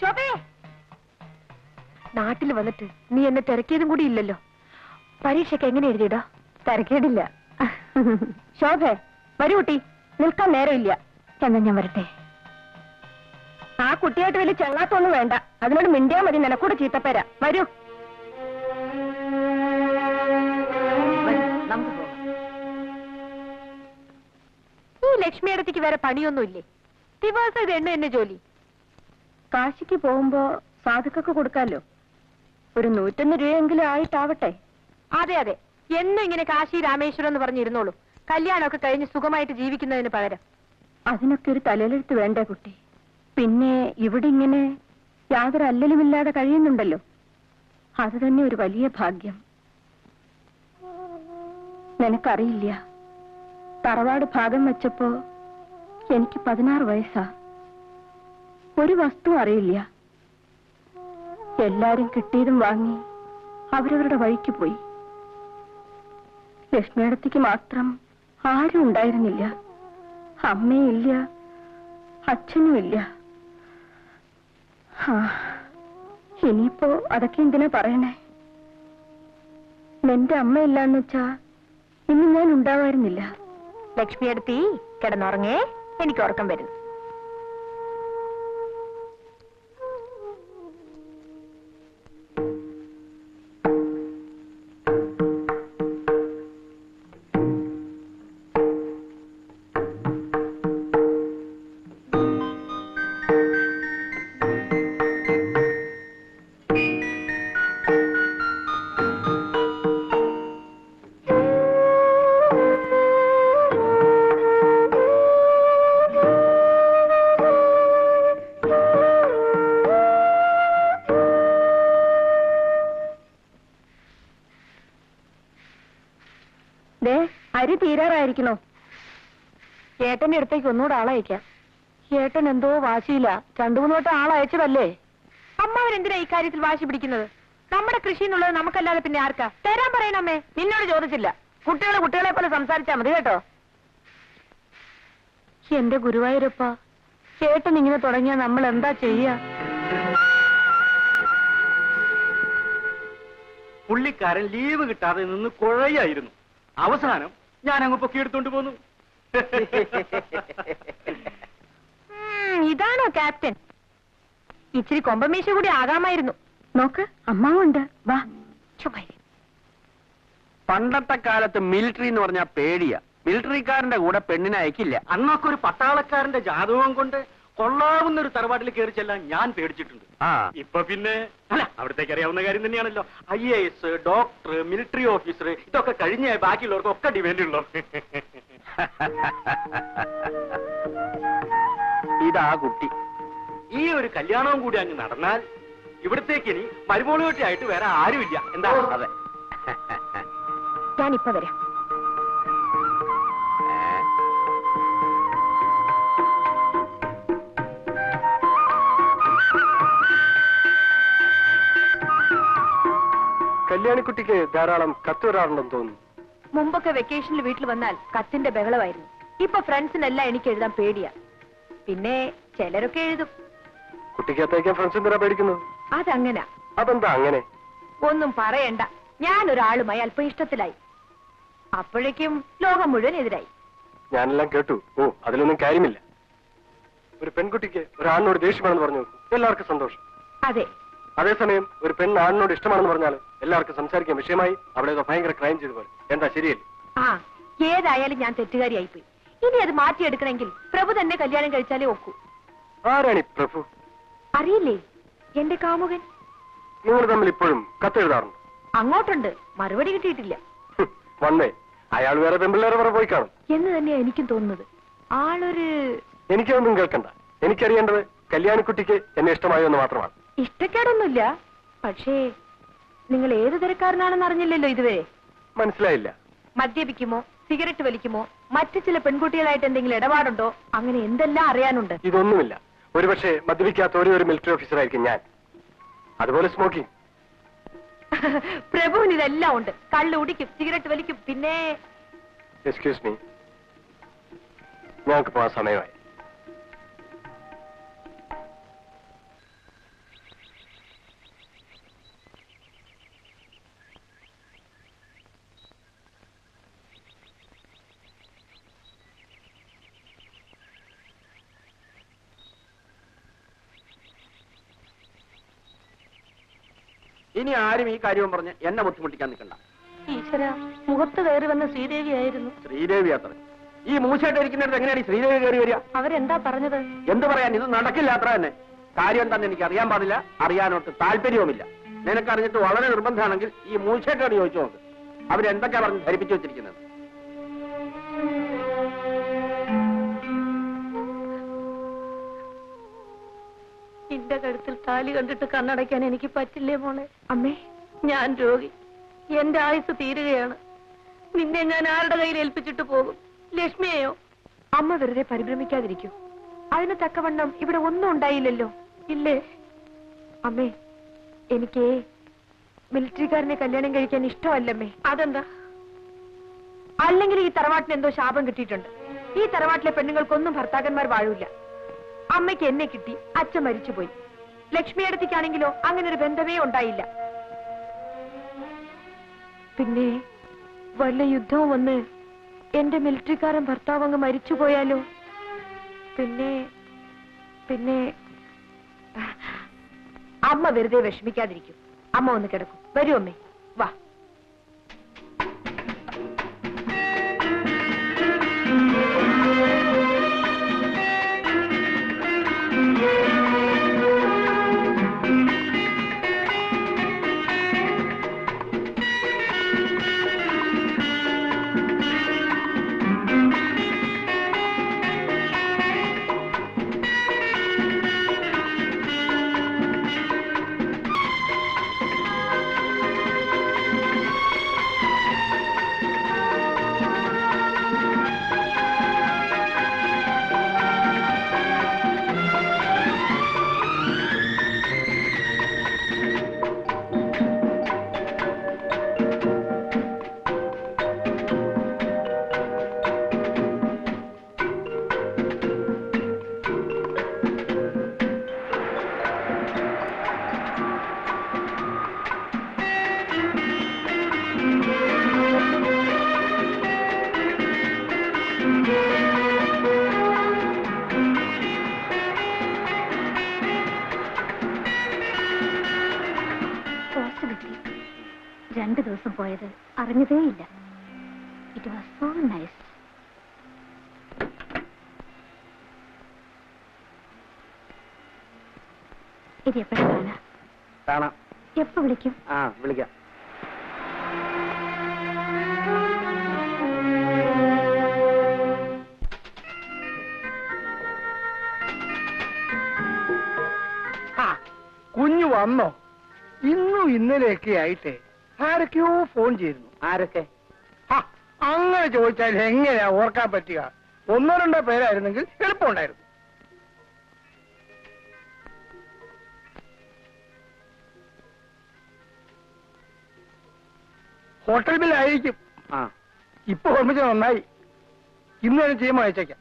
ശോഭേ. നാട്ടിൽ വന്നിട്ട് നീ എന്നെ തിരക്കിയതും കൂടി ഇല്ലല്ലോ. പരീക്ഷയ്ക്ക് എങ്ങനെ എഴുതിയിടാ തിരക്കേടില്ല. ശോഭേ വരൂ കുട്ടി. നിൽക്കാൻ നേരമില്ല. എന്നാ ഞാൻ വരട്ടെ. ആ കുട്ടിയായിട്ട് വലിയ ചെങ്ങാത്തൊന്നും വേണ്ട. അതിനോട് മിണ്ടിയാ മതി. നിനക്കൂടെ ചീത്തപ്പേര. വരൂ. ഈ ലക്ഷ്മിയടത്തേക്ക് വേറെ പണിയൊന്നുമില്ലേ? ദിവസം ഇത് എണ്ണ എന്നെ ജോലി. കാശിക്ക് പോകുമ്പോ സാധുക്കൊക്കെ കൊടുക്കാലോ? ഒരു നൂറ്റൊന്ന് രൂപയെങ്കിലും ആയിട്ടാവട്ടെ. അതെ അതെ. എന്നും ഇങ്ങനെ കാശി രാമേശ്വരം എന്ന് പറഞ്ഞിരുന്നോളൂ. കല്യാണമൊക്കെ കഴിഞ്ഞ് സുഖമായിട്ട് ജീവിക്കുന്നതിന് പകരം. അതിനൊക്കെ ഒരു തലയിലെടുത്ത് വേണ്ടേ കുട്ടി? പിന്നെ ഇവിടെ ഇങ്ങനെ യാതൊരു അല്ലലുമില്ലാതെ കഴിയുന്നുണ്ടല്ലോ. അത് തന്നെ ഒരു വലിയ ഭാഗ്യം. നിനക്കറിയില്ല. തറവാട് ഭാഗം വെച്ചപ്പോ എനിക്ക് പതിനാറ് വയസ്സാ. ഒരു വസ്തു അറിയില്ല. എല്ലാരും കിട്ടിയതും വാങ്ങി അവരവരുടെ വഴിക്ക് പോയി. ലക്ഷ്മിയടത്തേക്ക് മാത്രം ആരും ഉണ്ടായിരുന്നില്ല. അമ്മയില്ല അച്ഛനുമില്ല ഇനിയിപ്പോ അതൊക്കെ എന്തിനാ പറയണേ? നിന്റെ അമ്മയില്ലാന്ന് വെച്ചാ ഇന്ന് ഞാൻ ഉണ്ടാവായിരുന്നില്ല ലക്ഷ്മിയടത്തി കിടന്നുറങ്ങേ. എനിക്ക് ഉറക്കം വരുന്നു. അരി തീരാറായിരിക്കണോ ഏട്ടന്റെ അടുത്തേക്ക് ഒന്നുകൂടെ ആളയക്കാം ഏട്ടൻ എന്തോ വാശിയില്ല. രണ്ടു മൂന്ന് വട്ടം ആളയച്ചതല്ലേ അമ്മാവരെന്തിനാ ഇക്കാര്യത്തിൽ വാശി പിടിക്കുന്നത്? നമ്മുടെ കൃഷി എന്നുള്ളത് നമുക്കല്ലാതെ പിന്നെ ആർക്കാ? തരാൻ പറയണമ്മേ നിന്നോട് ചോദിച്ചില്ല. കുട്ടികളെ കുട്ടികളെ പോലെ സംസാരിച്ചാ മതി കേട്ടോ. എന്റെ ഗുരുവായൂരപ്പ ചേട്ടൻ ഇങ്ങനെ തുടങ്ങിയാ നമ്മൾ എന്താ ചെയ്യാ? പുള്ളിക്കാരൻ ലീവ് കിട്ടാതെ നിന്ന് കുഴയായിരുന്നു. അവസാനം ഞാൻ അങ്ങ് പൊക്കിയെടുത്തോണ്ട് പോന്നു. ഇതാണോ ക്യാപ്റ്റൻ? ഇച്ചിരി കൊമ്പമീശ കൂടി ആകാമായിരുന്നു. നോക്ക് അമ്മാവുണ്ട്. വാ ചുമ്മാ പണ്ടത്തെ കാലത്ത് മിലിറ്ററി എന്ന് പറഞ്ഞാൽ പേടിയാ. മിലിറ്ററിക്കാരന്റെ കൂടെ പെണ്ണിനെ അയക്കില്ല. അന്നൊക്കെ ഒരു പട്ടാളക്കാരന്റെ ജാതകം കൊണ്ട് കൊള്ളാവുന്ന ഒരു തറവാട്ടിൽ കയറി ചെല്ലാൻ ഞാൻ പേടിച്ചിട്ടുണ്ട്. ആ. ഇപ്പൊ പിന്നെ അല്ല അവിടത്തേക്ക് അറിയാവുന്ന കാര്യം തന്നെയാണല്ലോ. I A S doctor military officer ഇതൊക്കെ കഴിഞ്ഞ ബാക്കിയുള്ളവർക്ക് ഒക്കെ ഡിമാൻഡ് ഉള്ളു. ഇതാ കുട്ടി. ഈ ഒരു കല്യാണവും കൂടി അങ്ങ് നടന്നാൽ ഇവിടത്തേക്ക് ഇനി മരുമോളുകെട്ടിയായിട്ട് വേറെ ആരുമില്ല. എന്താ? അതെ. ഞാനിപ്പോ വരാം. കല്യാണിക്കുട്ടിക്ക് ധാരാളം കത്ത് വരാറുണ്ടെന്ന് തോന്നുന്നു. മുമ്പൊക്കെ വെക്കേഷനിൽ വീട്ടിൽ വന്നാൽ കത്തിന്റെ ബഹളമായിരുന്നു. ഇപ്പൊ ഫ്രണ്ട്സിനെല്ലാം എനിക്ക് എഴുതാൻ പേടിയാ. പിന്നെ ചിലരൊക്കെ എഴുതും. കുട്ടിക്ക് അത്തേക്കാൻ ഫ്രണ്ട്സ് എന്തിനാ പേടിക്കുന്നത്? അതങ്ങനാ. അതെന്താ അങ്ങനെ? ഒന്നും പറയണ്ട. ഞാൻ ഞാനൊരാളുമായി അല്പം ഇഷ്ടത്തിലായി. അപ്പോഴേക്കും ലോകം മുഴുവൻ എതിരായി. ഞാനെല്ലാം കേട്ടു. ഓ അതിലൊന്നും കാര്യമില്ല. ഒരു പെൺകുട്ടിക്ക് ഒരാളിനോട് ദേഷ്യമാണെന്ന് പറഞ്ഞു എല്ലാവർക്കും സന്തോഷം. അതെ. അതേസമയം ഒരു പെൺ ആണിനോട് ഇഷ്ടമാണെന്ന് പറഞ്ഞാൽ എല്ലാവർക്കും സംസാരിക്കാൻ വിഷയമായി. അവിടെ ഏതോ ഭയങ്കര ക്രൈം ചെയ്തു പോലെ. എന്താ ശരിയല്ലേ? ആ ഏതായാലും ഞാൻ തെറ്റുകാരിയായി പോയി ഇനി അത് മാറ്റിയെടുക്കണമെങ്കിൽ പ്രഭു തന്നെ കല്യാണം കഴിച്ചാലേ ഒക്കൂ. ആരാണ് ഈ പ്രഭു? അറിയില്ലേ? എന്റെ കാമുകൻ. നിങ്ങൾ തമ്മിൽ ഇപ്പോഴും കത്തെഴുതാറുണ്ട് അങ്ങോട്ടുണ്ട്. മറുപടി കിട്ടിയിട്ടില്ല. വന്നേ. അയാൾ വേറെ പെമ്പിള്ളേരെ വേറെ പോയി കാണും. എന്ന് തന്നെയാ എനിക്കും തോന്നുന്നത്. ആളൊരു എനിക്കൊന്നും കേൾക്കണ്ട. എനിക്കറിയേണ്ടത് കല്യാണിക്കുട്ടിക്ക് എന്നെ ഇഷ്ടമായോ എന്ന് മാത്രമാണ്. ഇഷ്ടക്കേടൊന്നുമില്ല. പക്ഷേ നിങ്ങൾ ഏത് തരക്കാരനാണെന്ന് അറിഞ്ഞില്ലല്ലോ ഇതുവരെ. മനസ്സിലായില്ല. മദ്യപിക്കുമോ സിഗരറ്റ് വലിക്കുമോ മറ്റു ചില പെൺകുട്ടികളായിട്ട് എന്തെങ്കിലും ഇടപാടുണ്ടോ അങ്ങനെ എന്തെല്ലാം അറിയാനുണ്ട്? ഇതൊന്നുമില്ല. ഒരുപക്ഷെ മദ്യപിക്കാത്ത ഒരേ ഒരു മിലിറ്ററി ഓഫീസർ ആയിരിക്കും ഞാൻ. അതുപോലെ സ്മോക്കിംഗ് പ്രഭുവിന് ഇതെല്ലാം ഉണ്ട്. കള്ള് കുടിക്കും സിഗരറ്റ് വലിക്കും പിന്നെ എക്സ്ക്യൂസ് മീ ഞങ്ങൾക്ക് പോകാൻ സമയമായി. ഇനി ആരും ഈ കാര്യവും പറഞ്ഞ് എന്നെ ബുദ്ധിമുട്ടിക്കാൻ നിൽക്കണ്ട. ഈശ്വര മുഖത്ത് കയറി വന്ന ശ്രീദേവി ആയിരുന്നു. ശ്രീദേവി അത്ര. ഈ മൂശയായിട്ട് ഇരിക്കുന്നിടത്ത് എങ്ങനെയാണ് ഈ ശ്രീദേവി കയറി വരിക? അവരെന്താ പറഞ്ഞത്? എന്ത് പറയാൻ? ഇത് നടക്കില്ല അത്ര തന്നെ. കാര്യം എന്താണെന്ന് എനിക്ക് അറിയാൻ പാടില്ല. അറിയാനോട്ട് താല്പര്യവുമില്ല. നിനക്കറിഞ്ഞിട്ട് വളരെ നിർബന്ധമാണെങ്കിൽ ഈ മൂശയായിട്ടോട് ചോദിച്ചു നോക്ക്. അവരെന്തൊക്കെയാ പറഞ്ഞ് ധരിപ്പിച്ചു വെച്ചിരിക്കുന്നത്? എന്റെ കഴുത്തിൽ താലി കണ്ടിട്ട് കണ്ണടയ്ക്കാൻ എനിക്ക് പറ്റില്ലേ മോളെ? അമ്മേ. ഞാൻ രോഗി. എന്റെ ആയുസ് തീരുകയാണ്. നിന്നെ ഞാൻ ആരുടെ കയ്യിൽ ഏൽപ്പിച്ചിട്ട് പോകും? ലക്ഷ്മിയെയോ? അമ്മ വെറുതെ പരിഭ്രമിക്കാതിരിക്കൂ. അതിന് തക്കവണ്ണം ഇവിടെ ഒന്നും ഉണ്ടായില്ലല്ലോ. ഇല്ലേ? അമ്മേ എനിക്ക് മിലിറ്ററിക്കാരനെ കല്യാണം കഴിക്കാൻ ഇഷ്ടമല്ലമ്മേ. അതെന്താ? അല്ലെങ്കിൽ ഈ തറവാട്ടിന് എന്തോ ശാപം കിട്ടിയിട്ടുണ്ട്. ഈ തറവാട്ടിലെ പെണ്ണുങ്ങൾക്കൊന്നും ഭർത്താക്കന്മാർ വാഴൂല. അമ്മയ്ക്ക് എന്നെ കിട്ടി അച്ഛൻ മരിച്ചുപോയി. ലക്ഷ്മി അടുത്തേക്കാണെങ്കിലോ അങ്ങനെ ഒരു ബന്ധമേ ഉണ്ടായില്ല. പിന്നെ വല്ല യുദ്ധവും വന്ന് എന്റെ മിലിറ്ററിക്കാരൻ ഭർത്താവ് അങ്ങ് മരിച്ചുപോയാലോ? പിന്നെ പിന്നെ അമ്മ വെറുതെ വിഷമിക്കാതിരിക്കും. അമ്മ ഒന്ന് കിടക്കും. വരൂ അമ്മേ. വാ. പോയത് അറിഞ്ഞതേയില്ല. ഇറ്റ് വാസ് സോ നൈസ് ഇത് എപ്പോഴാണ് കാണാ. എപ്പോ വിളിക്കും? ആ വിളിക്കാം. കുഞ്ഞു വന്നോ? ഇന്നും ഇന്നലെയൊക്കെ ആയിട്ട്. ആരൊക്കെയോ ഫോൺ ചെയ്തിരുന്നു. ആരൊക്കെ? അങ്ങനെ ചോദിച്ചാൽ എങ്ങനെയാ ഓർക്കാൻ പറ്റുക? ഒന്നോ രണ്ടോ പേരായിരുന്നെങ്കിൽ എളുപ്പമുണ്ടായിരുന്നു. ഹോട്ടൽ ബില്ലായിരിക്കും. ആ. ഇപ്പൊ ഓർമ്മിച്ച നന്നായി. ഇന്ന് തന്നെ ചെയ്യുമ്പോൾ അയച്ചേക്കാം.